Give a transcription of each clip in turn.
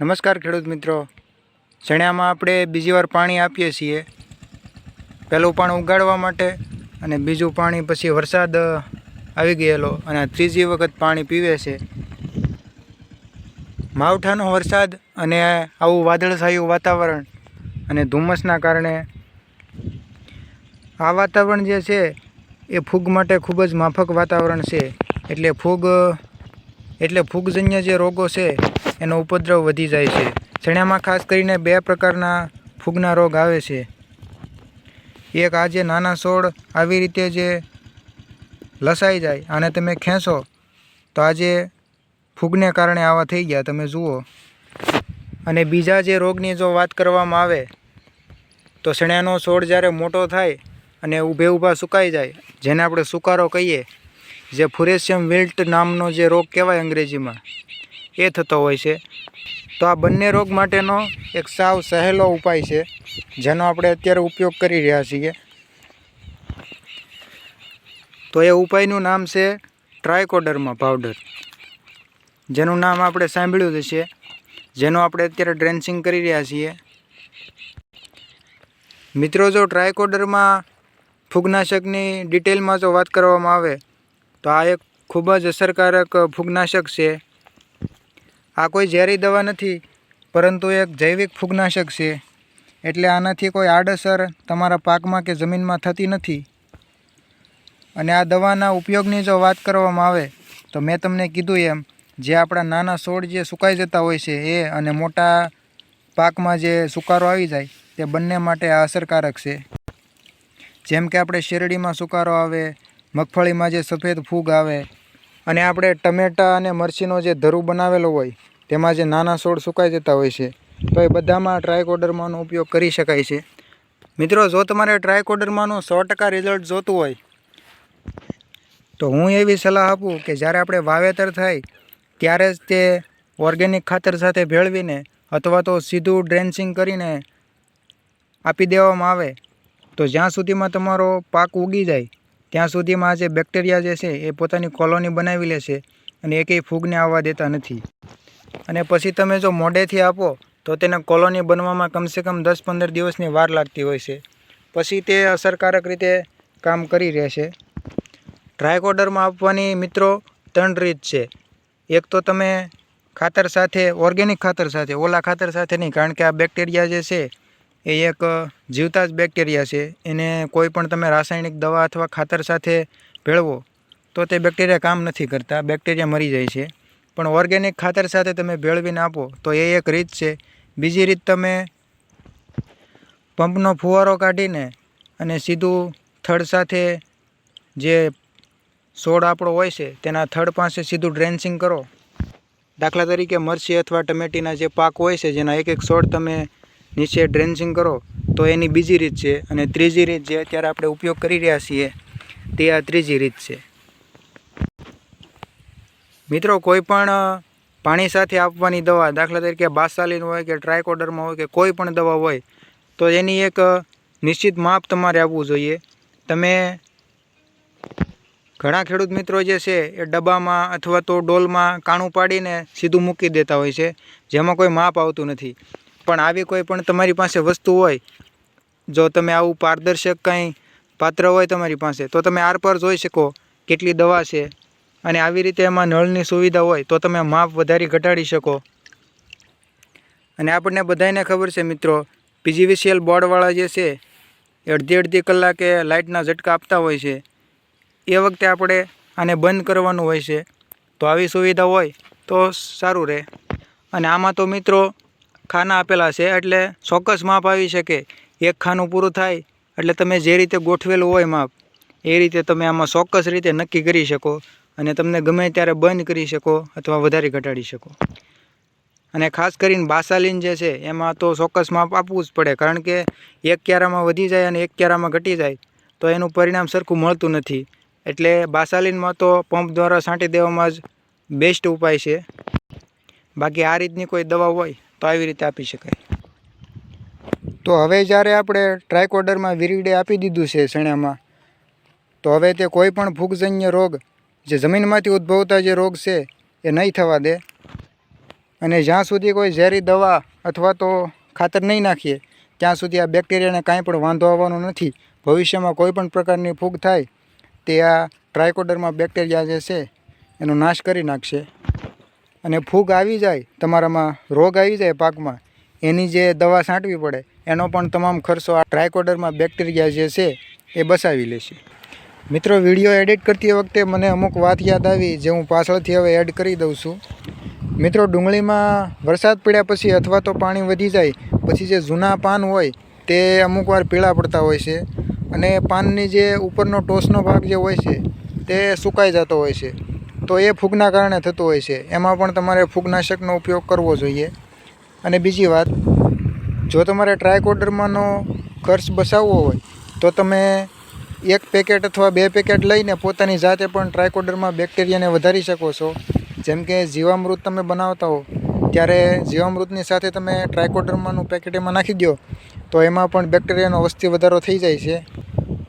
નમસ્કાર ખેડૂત મિત્રો. ચણામાં આપણે બીજી વાર પાણી આપીએ છીએ. પહેલું પાણી ઉગાડવા માટે અને બીજું પાણી પછી વરસાદ આવી ગયેલો અને ત્રીજી વખત પાણી પીવે છે. માવઠાનો વરસાદ અને આવું વાદળછાયું વાતાવરણ અને ધુમ્મસના કારણે આ વાતાવરણ જે છે એ ફૂગ માટે ખૂબ જ માફક વાતાવરણ છે. એટલે ફૂગ એટલે ફૂગજન્ય જે રોગો છે એનો ઉપદ્રવ વધી જાય છે. ચણામાં ખાસ કરીને બે પ્રકારના ફૂગના રોગ આવે છે. એક આ જે નાના છોડ આવી રીતે જે લસાઈ જાય અને તમે ખેંચો, તો આજે ફૂગને કારણે આવા થઈ ગયા, તમે જુઓ. અને બીજા જે રોગની જો વાત કરવામાં આવે, તો ચણાનો છોડ જ્યારે મોટો થાય અને ઊભે ઊભા સુકાઈ જાય, જેને આપણે સુકારો કહીએ, જે ફુરેશિયમ વિલ્ટ નામનો જે રોગ કહેવાય અંગ્રેજીમાં એ થતો હોય છે. તો આ બંને રોગ માટેનો એક સાવ સહેલો ઉપાય છે, જેનો આપણે અત્યારે ઉપયોગ કરી રહ્યા છીએ. તો એ ઉપાયનું નામ છે ટ્રાયકોડર્મા પાવડર. જેનું નામ આપણે સાંભળ્યું જ છે જેનું આપણે અત્યારે ડ્રેન્સિંગ કરી રહ્યા છીએ. મિત્રો, જો ટ્રાયકોડરમાં ફૂગનાશકની ડિટેલમાં જો વાત કરવામાં આવે, તો આ એક ખૂબ જ અસરકારક ફૂગનાશક છે. આ કોઈ ઝેરી દવા નથી, પરંતુ એક જૈવિક ફૂગનાશક છે. એટલે આનાથી કોઈ આડઅસર તમારા પાકમાં કે જમીનમાં થતી નથી. અને આ દવાના ઉપયોગની જો વાત કરવામાં આવે, તો મેં તમને કીધું એમ, જે આપણા નાના છોડ જે સુકાઈ જતા હોય છે, એ અને મોટા પાકમાં જે સુકારો આવી જાય, તે બંને માટે અસરકારક છે. જેમ કે આપણે શેરડીમાં સુકારો આવે, મગફળીમાં જે સફેદ ફૂગ આવે અને આપણે ટમેટા અને મરચીનો જે ધરું બનાવેલો હોય, તેમાં જે નાના છોડ સુકાઈ જતા હોય છે, તો એ બધામાં ટ્રાયકોડરમાંનો ઉપયોગ કરી શકાય છે. મિત્રો, જો તમારે ટ્રાયકોડર્માનું સો ટકા રિઝલ્ટ જોતું હોય, તો હું એવી સલાહ આપું કે જ્યારે આપણે વાવેતર થાય, ત્યારે જ તે ઓર્ગેનિક ખાતર સાથે ભેળવીને અથવા તો સીધું ડ્રેન્સિંગ કરીને આપી દેવામાં આવે, તો જ્યાં સુધીમાં તમારો પાક ઉગી જાય ત્યાં સુધીમાં જે બેક્ટેરિયા જે છે એ પોતાની કોલોની બનાવી લે છે અને એકેય ફૂગને આવવા દેતા નથી. અને પછી તમે જો મોડેથી આપો, તો તેને કોલોની બનવામાં કમસે કમ દસ પંદર દિવસની વાર લાગતી હોય છે. પછી તે અસરકારક રીતે કામ કરી રહેશે ટ્રાયકોડરમાં આપવાની મિત્રો ત્રણ રીત છે. એક તો તમે ખાતર સાથે, ઓર્ગેનિક ખાતર સાથે, ઓલા ખાતર સાથે નહીં, કારણ કે આ બેક્ટેરિયા જે છે એ એક જીવતા જ બેક્ટેરિયા છે. એને કોઈ પણ તમે રાસાયણિક દવા અથવા ખાતર સાથે ભેળવો, તો તે બેક્ટેરિયા કામ નથી કરતા. બેક્ટેરિયા મરી જાય છે. પણ ઓર્ગેનિક ખાતર સાથે તમે ભેળવીને આપો, તો એ એક રીત છે. બીજી રીત તમે પંપનો ફુવારો કાઢીને અને સીધું થડ સાથે જે છોડ આપણો હોય છે, તેના થડ પાસે સીધું ડ્રેન્સિંગ કરો. દાખલા તરીકે મરચી અથવા ટમેટીના જે પાક હોય છે, જેના એક એક છોડ તમે નીચે ડ્રેન્ચિંગ કરો, તો એની બીજી રીત છે અને ત્રીજી રીત જે અત્યારે આપણે ઉપયોગ કરી રહ્યા છીએ, તે આ ત્રીજી રીત છે. મિત્રો, કોઈ પણ પાણી સાથે આપવાની દવા, દાખલા તરીકે બાસાલીન હોય કે ટ્રાયકોડરમાં હોય કે કોઈ પણ દવા હોય, તો એની એક નિશ્ચિત માપ તમારે આપવું જોઈએ. તમે ઘણા ખેડૂત મિત્રો જે છે, એ ડબ્બામાં અથવા તો ડોલમાં કાણું પાડીને સીધું મૂકી દેતા હોય છે, જેમાં કોઈ માપ આવતું નથી. પણ આવી કોઈ પણ તમારી પાસે વસ્તુ હોય, જો તમે આવું પારદર્શક કંઈ પાત્ર હોય તમારી પાસે, તો તમે આર પર જોઈ શકો કેટલી દવા છે. અને આવી રીતે એમાં નળની સુવિધા હોય, તો તમે માપ વધારી ઘટાડી શકો. અને આપણને બધાને ખબર છે મિત્રો, પીજીવીસીએલ બોર્ડવાળા જે છે, એ અડધી અડધી કલાકે લાઇટના ઝટકા આપતા હોય છે. એ વખતે આપણે આને બંધ કરવાનું હોય છે. તો આવી સુવિધા હોય, તો સારું રહે. અને આમાં તો મિત્રો ખાના આપેલા છે એટલે ચોક્કસ માપ આવી શકે. એક ખાનું પૂરું થાય એટલે તમે જે રીતે ગોઠવેલું હોય માપ, એ રીતે તમે આમાં ચોક્કસ રીતે નક્કી કરી શકો અને તમને ગમે ત્યારે બંધ કરી શકો અથવા વધારે ઘટાડી શકો. અને ખાસ કરીને બાસાલીન જે છે, એમાં તો ચોક્કસ માપ આપવું જ પડે કારણ કે એક ક્યારામાં વધી જાય અને એક ક્યારામાં ઘટી જાય, તો એનું પરિણામ સરખું મળતું નથી. એટલે બાસાલીનમાં તો પંપ દ્વારા છાંટી દેવામાં જ બેસ્ટ ઉપાય છે. બાકી આ રીતની કોઈ દવા હોય તો આવી રીતે આપી શકાય. તો હવે જ્યારે આપણે ટ્રાયકોડરમાં વિરીડે આપી દીધું છે શણામાં, તો હવે તે કોઈ પણ ફૂગજન્ય રોગ જે જમીનમાંથી ઉદ્ભવતા જે રોગ છે એ નહીં થવા દે. અને જ્યાં સુધી કોઈ ઝેરી દવા અથવા તો ખાતર નહીં નાખીએ, ત્યાં સુધી આ બેક્ટેરિયાને કાંઈ પણ વાંધો આવવાનો નથી. ભવિષ્યમાં કોઈ પણ પ્રકારની ફૂગ થાય, તે આ ટ્રાયકોડરમાં બેક્ટેરિયા જે છે, એનો નાશ કરી નાખશે. અને ફૂગ આવી જાય, તમારામાં રોગ આવી જાય પાકમાં, એની જે દવા છાંટવી પડે, એનો પણ તમામ ખર્ચો આ ટ્રાયકોડરમાં બેક્ટેરિયા જે છે એ બસાવી લેશે. મિત્રો, વીડિયો એડિટ કરતી વખતે મને અમુક વાત યાદ આવી, જે હું પાછળથી હવે એડ કરી દઉં છું. મિત્રો, ડુંગળીમાં વરસાદ પડ્યા પછી અથવા તો પાણી વધી જાય, પછી જે જૂના પાન હોય, તે અમુક વાર પીળા પડતા હોય છે અને પાનની જે ઉપરનો ટોસનો ભાગ જે હોય છે, તે સુકાઈ જતો હોય છે. તો એ ફૂગના કારણે થતું હોય છે. એમાં પણ તમારે ફૂગનાશકનો ઉપયોગ કરવો જોઈએ. અને બીજી વાત, જો તમારે ટ્રાયકોડરમાંનો ખર્ચ બચાવવો હોય, તો તમે એક પેકેટ અથવા બે પેકેટ લઈને પોતાની જાતે પણ ટ્રાયકોડરમાં બેક્ટેરિયાને વધારી શકો છો. જેમ કે જીવામૃત તમે બનાવતા હો, ત્યારે જીવામૃતની સાથે તમે ટ્રાયકોડરમાંનું પેકેટ એમાં નાખી દો તો એમાં પણ બેક્ટેરિયાનો વસ્તી વધારો થઈ જાય છે.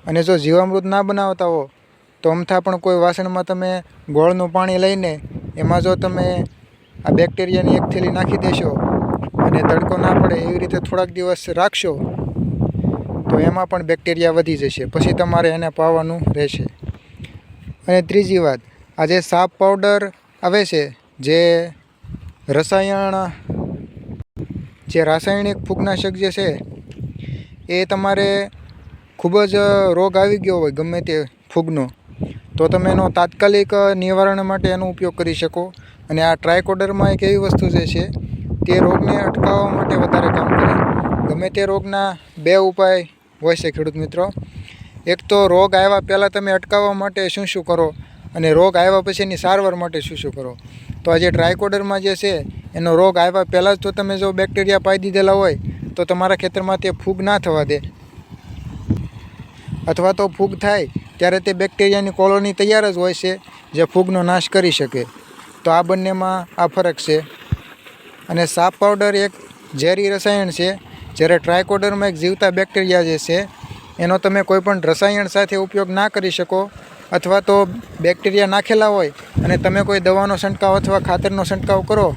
અને જો જીવામૃત ના બનાવતા હો તો અમથા પણ કોઈ વાસણમાં તમે ગોળનું પાણી લઈને એમાં જો તમે આ બેક્ટેરિયાની એક થેલી નાખી દેશો અને તડકો ના પડે એવી રીતે થોડાક દિવસ રાખશો, તો એમાં પણ બેક્ટેરિયા વધી જશે. પછી તમારે એને પાવાનું રહેશે. અને ત્રીજી વાત આ જે સાપ પાવડર આવે છે, જે રસાયણ, જે રાસાયણિક ફૂગનાશક જે છે, એ તમારે ખૂબ જ રોગ આવી ગયો હોય ગમે તે ફૂગનો. તો તમે એનો તાત્કાલિક નિવારણ માટે એનો ઉપયોગ કરી શકો. અને આ ટ્રાયકોડરમાં એક એવી વસ્તુ જે છે, તે રોગને અટકાવવા માટે વધારે કામ કરે. ગમે તે રોગના બે ઉપાય હોય છે, ખેડૂત મિત્રો. એક તો રોગ આવ્યા પહેલાં તમે અટકાવવા માટે શું શું કરો અને રોગ આવ્યા પછી એની સારવાર માટે શું શું કરો. તો આ જે ટ્રાયકોડરમાં જે છે, એનો રોગ આવ્યા પહેલાં જ તો તમે જો બેક્ટેરિયા પાઈ દીધેલા હોય, તો તમારા ખેતરમાં તે ફૂગ ના થવા દે. અથવા તો ફૂગ થાય ત્યારે તે બેક્ટેરિયાની કોલોની તૈયાર જ હોય છે જે ફૂગનો નાશ કરી શકે. તો આ બંનેમાં આ ફરક છે. અને સાપ પાવડર એક ઝેરી રસાયણ છે. જ્યારે ટ્રાયકોડરમાં એક જીવતા બેક્ટેરિયા જે છે, એનો તમે કોઈપણ રસાયણ સાથે ઉપયોગ ના કરી શકો અથવા તો બેક્ટેરિયા નાખેલા હોય અને તમે કોઈ દવાનો છંટકાવ અથવા ખાતરનો છંટકાવ કરો,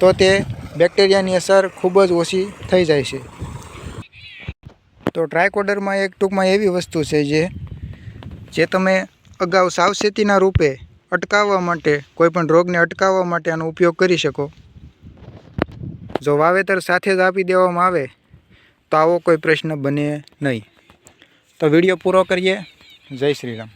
તો તે બેક્ટેરિયાની અસર ખૂબ જ ઓછી થઈ જાય છે. તો ટ્રાયકોડરમાં એક ટૂંકમાં એવી વસ્તુ છે જે જે તમે અગાઉ સાવચેતીના રૂપે અટકાવવા માટે, કોઈપણ રોગને અટકાવવા માટે આનો ઉપયોગ કરી શકો. જો વાવેતર સાથે જ આપી દેવામાં આવે, તો આવો કોઈ પ્રશ્ન બને નહીં. તો વીડિયો પૂરો કરીએ. જય શ્રી રામ.